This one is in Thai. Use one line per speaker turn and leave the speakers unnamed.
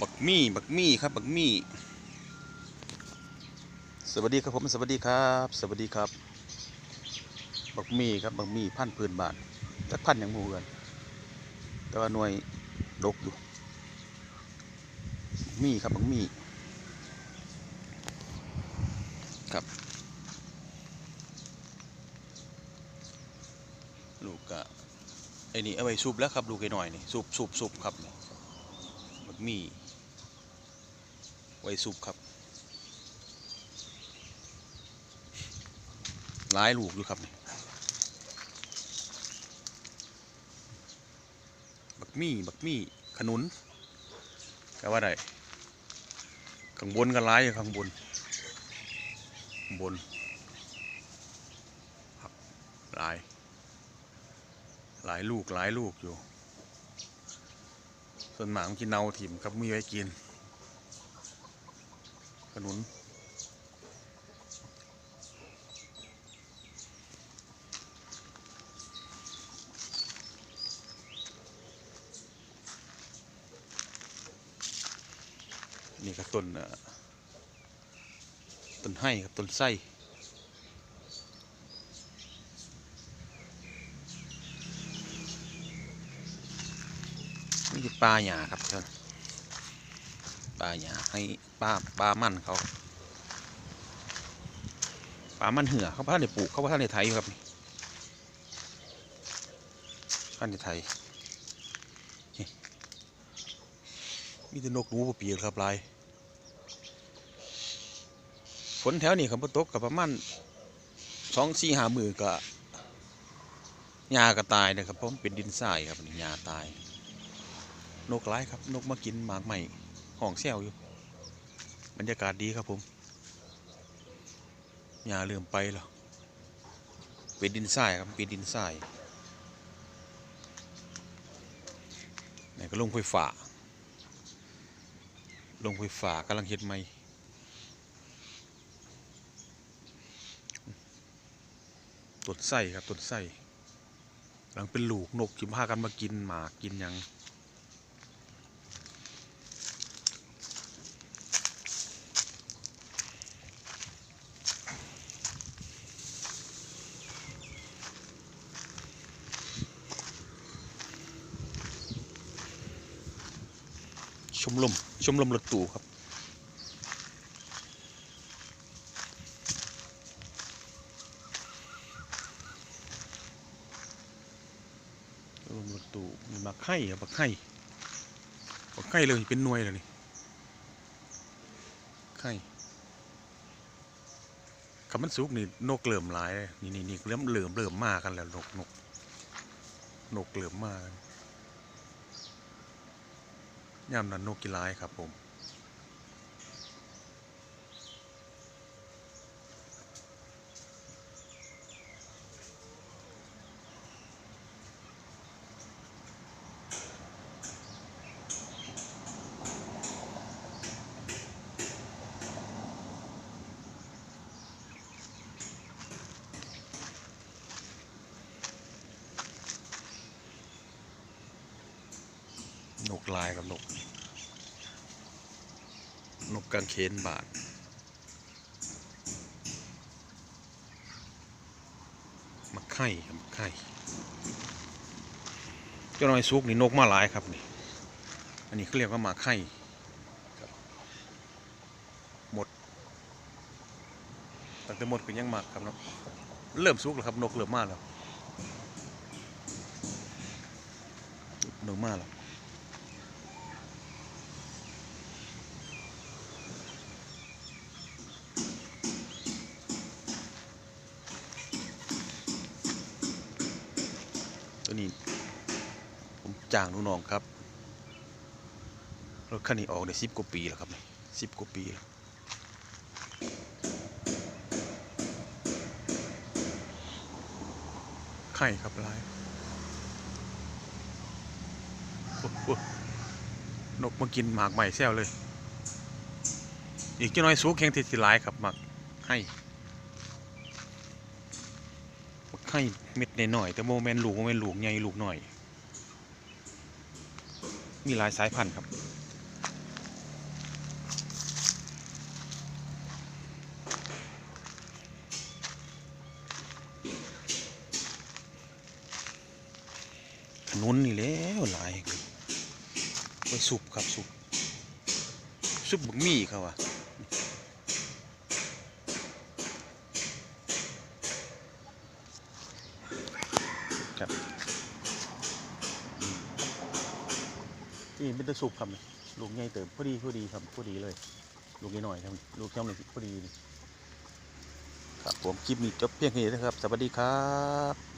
บักมี่บักมี่ครับบักมี่ สวัสดีครับผมสวัสดีครับ สวัสดีครับ บักมี่ครับบักมี่พันพื้นบานจักพันอย่างหมู่กันแต่ว่าหน่วยดกอยู่มี่ครับบักมี่ครับลูกกะไอ้นี่เอาไว้ซุปแล้วครับลูกไอ้หน่อยนี่ซุปซุปซุปครับนี่บักมี่ ไว้ซุปครับหลายลูกอยู่ครับบักมี่บักมี่ขนุนก็ว่าได้ข้างบนก็หลายอยู่ข้างบนข้างบนครับหลาย หลายลูกหลายลูกอยู่ ส่วนหมากมันกินเนาถิ่มครับมีไว้กิน ขนุนนี่ก็ต้นอ่อต้นไห้ครับต้นไส้นี่คือปลาหยาครับท่าน ปลาหยาให้ปลาปลามันเขาปลามันเหือเขาพาในปลูกเขาพาในไทยอยู่ครับนี่พาในไทยนี่มีแต่นกหนูปีกครับลายฝนแถวนี้ครับบ่ตกกับประมาณสองสี่หามือก็หญ้าก็ตายนะครับเพราะมันเป็นดินทรายครับหญ้าตาย นกหลายครับ นกมากินหมากใหม่ ห้องแซวอยู่ บรรยากาศดีครับผมหญ้าเริ่มไปแล้วเป็นดินทรายครับเป็นดินทรายนี่ก็ลงไฟฟ้าลงไฟฟ้ากำลังเฮ็ดใหม่ต้นไส้ครับต้นไส้กำลังเป็นลูกนกที่พากันมากินหมากกินยัง ชมรมชมรมรถตู้ครับ ชมรมรถตู้มีบักไข่ครับบักไข่บักไข่เลยเป็นหน่วยเลยนี่ไข่คำมันสุกนี่นกเหลื่อมหลายเลยนี่นี่นี่เริ่มเหลื่อมเหลื่อมมากกันแล้วนกนกนกเหลื่อมมาก ย่ำนันนกกีฬายครับผม นกลายกับนก นกกางเขนบาทมักไข่ครับมักไข่เจ้าน้อยซุกนี่นกมาหลายครับนี่ อันนี้เขาเรียกว่ามาไข่หมดตั้งแต่หมดก็ยังมักครับเนาะเริ่มซุกแล้วครับนกเริ่มมาแล้วนกมาแล้ว ตัว นี้ผมจ้างลูกน้องครับ รถคันนี้ออกได้สิบกว่าปีแล้วครับนี่สิบกว่าปีแล้วไข่ครับลายนกมากินหมากใหม่แซวเลย อีกจะน้อยสูงแข็งที่ที่หลายครับหมากให้ ให้เม็ดหน่อยแต่โมเมนหลูกโมเมนหลูกใหญ่หลูกหน่อย มีหลายสายพันธุ์ครับขนุนนี่แล้วหลายไปสุบครับสุบสุบบุกมี่เขาอะ ครับนี่เป็นตะสุกครับลูกใหญ่เติมพอดีพอดีครับพอดีเลย ลูกนิดหน่อยครับลูกเจ้าหนึ่งพอดีครับผมคลิปนี้จบเพียงแค่นี้นะครับ สวัสดีครับ